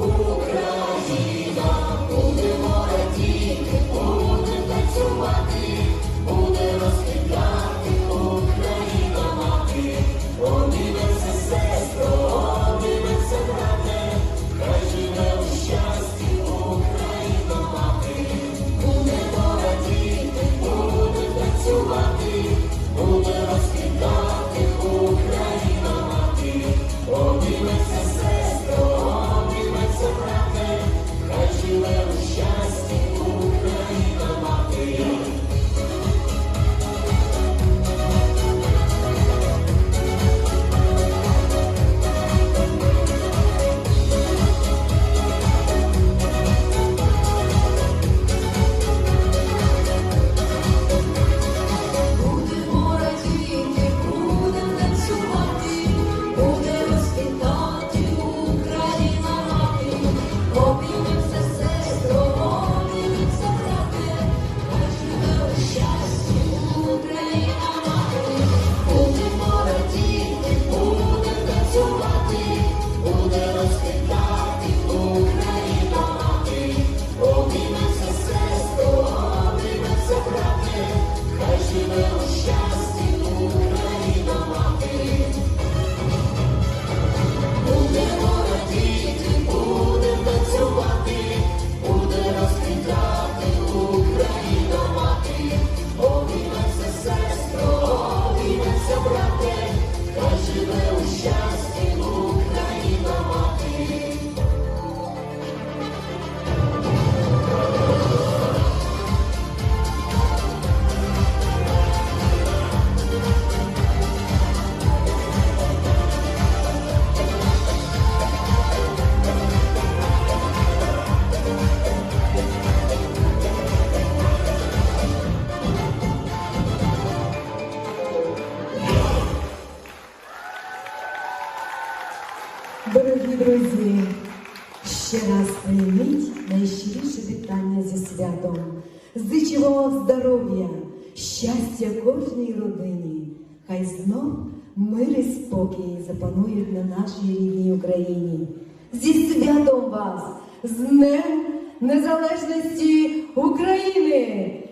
Who show. Дорогі друзі, ще раз прийміть найщиріше вітання зі святом. Вам здоров'я, щастя кожній родині. Хай знов мир і спокій запанують на нашій рідній Україні. Зі святом вас, з Днем Незалежності України!